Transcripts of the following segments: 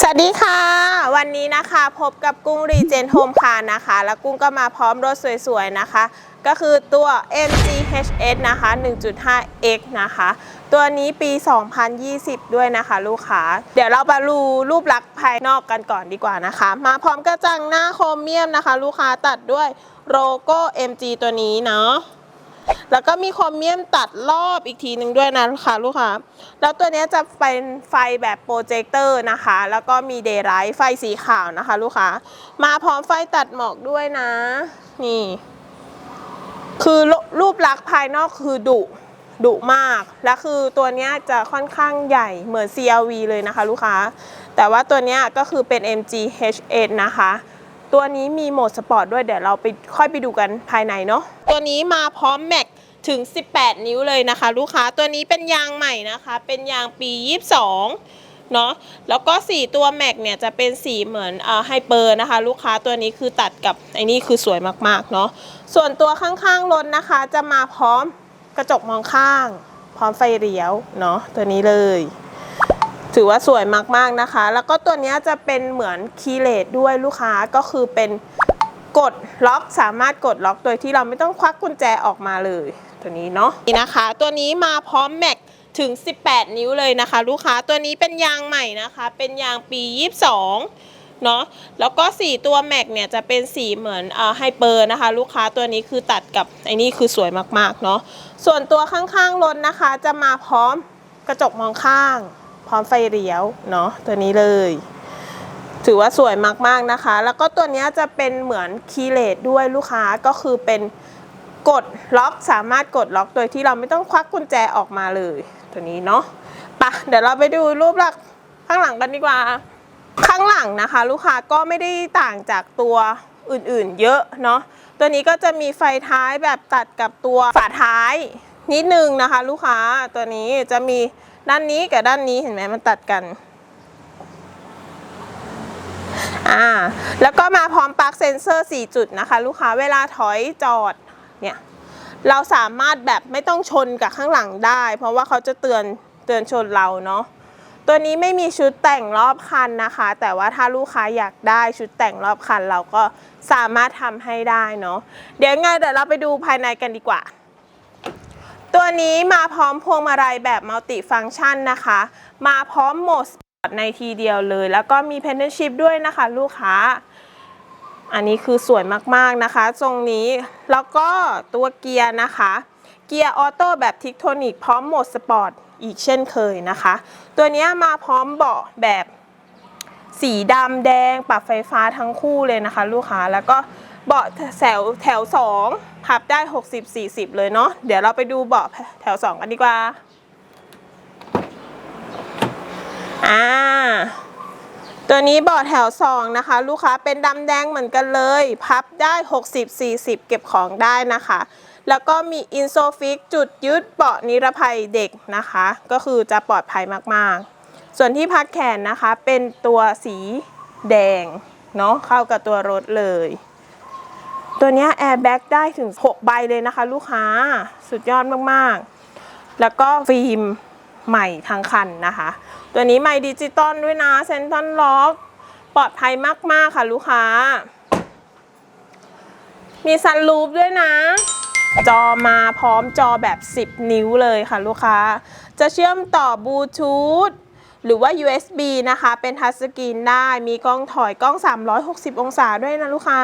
สวัสดีค่ะ วันนี้นะคะพบกับกุ้งรีเจนโฮมคาร์นะคะ แล้วกุ้งก็มาพร้อมรถสวยๆนะคะ ก็คือตัว MGHS นะคะ 1.5X นะคะ ตัวนี้ปี 2020 ด้วยนะคะลูกค้า เดี๋ยวเราไปดูรูปลักษณ์ภายนอกกันก่อนดีกว่านะคะ มาพร้อมกระจังหน้าโครเมียมนะคะ ลูกค้าตัดด้วยโลโก้ MG ตัวนี้เนาะ แล้วก็มีโครเมียมตัดรอบอีกทีหนึ่งด้วยนะคะลูกค้า แล้วตัวนี้จะเป็นไฟแบบโปรเจคเตอร์นะคะ แล้วก็มีเดย์ไลท์ไฟสีขาวนะคะ ลูกค้า มาพร้อมไฟตัดหมอกด้วยนะ นี่ คือรูปลักษณ์ภายนอกคือดุดุมาก และคือตัวนี้จะค่อนข้างใหญ่เหมือน CRV เลยนะคะ ลูกค้า แต่ว่าตัวนี้ก็คือเป็น MG H8 นะคะตัวนี้มีโหมดสปอร์ตด้วยเดี๋ยวเราไปค่อยไปดูกันภายในเนาะตัวนี้มาพร้อมแม็ก ถึง 18 นิ้วเลยนะคะ ลูกค้าตัวนี้เป็นยางใหม่นะคะ เป็นยางปี 22 เนาะแล้วก็สีตัวแม็กเนี่ยจะเป็นสีเหมือนเอ่อไฮเปอร์นะคะ ลูกค้าตัวนี้คือตัดกับไอ้นี่คือสวยมากๆเนาะส่วนตัวข้างๆรถนะคะ จะมาพร้อมกระจกมองข้าง พร้อมไฟเลี้ยวเนาะตัวนี้เลย ถือว่าสวยมากๆนะคะ แล้วก็ตัวเนี้ยจะเป็นเหมือนคีเลสด้วยลูกค้าก็คือเป็นกดล็อกสามารถกดล็อกโดยที่เราไม่ต้องควักกุญแจออกมาเลย ตัวนี้เนาะนี่นะคะ ตัวนี้มาพร้อมแม็กถึง 18 นิ้วเลยนะคะ ลูกค้าตัวนี้เป็นยางใหม่นะคะ เป็นยางปี 22 เนาะแล้วก็สีตัวแม็กเนี่ยจะเป็นสีเหมือนเอ่อไฮเปอร์นะคะ ลูกค้าตัวนี้คือตัดกับไอ้นี่คือสวยมากๆเนาะส่วนตัวข้างๆรถนะคะ จะมาพร้อมกระจกมองข้าง พร้อมไฟเลี้ยวเนาะตัวนี้เลย ถือว่าสวยมากๆนะคะ แล้วก็ตัวนี้จะเป็นเหมือนคีเลสด้วยลูกค้าก็คือเป็น กดล็อกสามารถกดล็อกโดยที่เราไม่ต้องควักกุญแจออกมาเลยตัวนี้เนาะปะเดี๋ยวเราไปดูรูปลักษณ์ข้างหลังกันดีกว่า ข้างหลังนะคะ ลูกค้าก็ไม่ได้ต่างจากตัวอื่นๆ เยอะเนาะตัวนี้ก็จะมีไฟท้ายแบบตัดกับตัวฝาท้ายนิดนึงนะคะ ลูกค้าตัวนี้จะมีด้านนี้กับด้านนี้เห็นไหมมันตัดกันอ่าแล้วก็มาพร้อมปลั๊กเซนเซอร์ 4 จุดนะคะ ลูกค้าเวลาถอยจอด เนี่ยเราสามารถแบบไม่ต้องชนกับข้างหลังได้ เพราะว่าเขาจะเตือนเตือนชนเราเนาะตัวนี้ไม่มีชุดแต่งรอบคันนะคะ แต่ว่าถ้าลูกค้าอยากได้ชุดแต่งรอบคันเราก็สามารถทำให้ได้เนาะเดี๋ยวไงเดี๋ยวเราไปดูภายในกันดีกว่า ตัวนี้มาพร้อมพวงมาลัยแบบมัลติฟัง c t ชันนะคะ มาพร้อมโหมดสปอร์ตในทีเดียวเลย แล้วก็มีเพนเทนชิพด้วยนะคะ ลูกค้า อันนี้คือสวยมากๆนะคะ ทรงนี้แล้วก็ตัวเกียร์นะคะ เกียร์ออโต้แบบทิกโทนิกพร้อมโหมดสปอร์ตอีกเช่นเคยนะคะ ตัวนี้มาพร้อมเบาะแบบสีดำแดงปรับไฟฟ้าทั้งคู่เลยนะคะ ลูกค้าแล้วก็เบาะแถวแถวสองพับได้ 60-40 เลยเนาะเดี๋ยวเราไปดูเบาะแถวสองกันดีกว่าอ่า ตัวนี้เบาะแถวสองนะคะ ลูกค้าเป็นดำแดงเหมือนกันเลย พับได้ 60-40 เก็บของได้นะคะ แล้วก็มีอินโซฟิกจุดยึดเบาะนิรภัยเด็กนะคะ ก็คือจะปลอดภัยมากๆ ส่วนที่พักแขนนะคะเป็นตัวสีแดงเนาะเข้ากับตัวรถเลย ตัวนี้แอร์แบ็กได้ถึง 6 ใบเลยนะคะ ลูกค้าสุดยอดมากๆ แล้วก็ฟิล์มใหม่ทั้งคันนะคะ ตัวนี้ไมดิจิตอลด้วยนะเซนทันล็อกปลอดภัยมาก ๆ ค่ะลูกค้า มีซันรูฟด้วยนะ จอมาพร้อมจอแบบ 10 นิ้วเลยค่ะลูกค้า จะเชื่อมต่อบลูทูธหรือว่า USB นะคะ เป็นทัชสกรีนได้ มีกล้องถอยกล้อง 360 องศาด้วยนะลูกค้า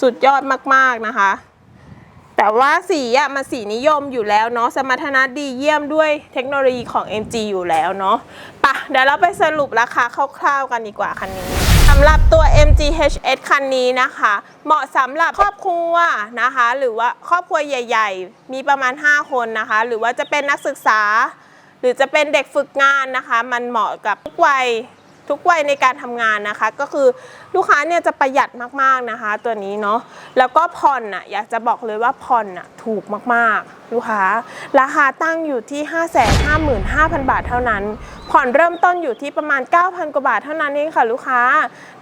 สุดยอดมาก ๆ นะคะ แต่ว่าสีอะมันสีนิยมอยู่แล้วเนาะสมรรถนะดีเยี่ยมด้วยเทคโนโลยีของ MG อยู่แล้วเนาะปะเดี๋ยวเราไปสรุปราคาคร่าวๆกันดีกว่าคันนี้สำหรับตัว MG HS คันนี้นะคะ เหมาะสำหรับครอบครัวนะคะ หรือว่าครอบครัวใหญ่ ๆ มีประมาณ 5 คนนะคะ หรือว่าจะเป็นนักศึกษา หรือจะเป็นเด็กฝึกงานนะคะ มันเหมาะกับทุกวัย ทุกวัยในการทำงานนะคะ ก็คือลูกค้าเนี่ยจะประหยัดมากๆนะคะ ตัวนี้เนาะแล้วก็ผ่อนอะอยากจะบอกเลยว่าผ่อนอะถูกมากๆ ลูกค้า ราคาตั้งอยู่ที่ 555,000 บาทเท่านั้น ผ่อนเริ่มต้นอยู่ที่ประมาณ 9,000 กว่าบาทเท่านั้นเองค่ะลูกค้า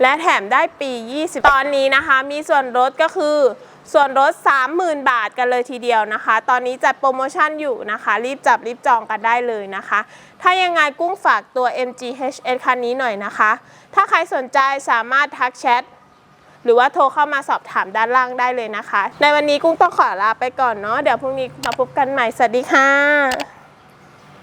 และแถมได้ปี 20 ตอนนี้นะคะ มีส่วนลดก็คือ ส่วนลด30,000 บาทกันเลยทีเดียวนะคะ ตอนนี้จัดโปรโมชั่นอยู่นะคะ รีบจับรีบจองกันได้เลยนะคะ ถ้ายังไงกุ้งฝากตัว MGHS คันนี้หน่อยนะคะ ถ้าใครสนใจสามารถทักแชทหรือว่าโทรเข้ามาสอบถามด้านล่างได้เลยนะคะ ในวันนี้กุ้งต้องขอลาไปก่อนเนาะเดี๋ยวพรุ่งนี้มาพบกันใหม่ สวัสดีค่ะ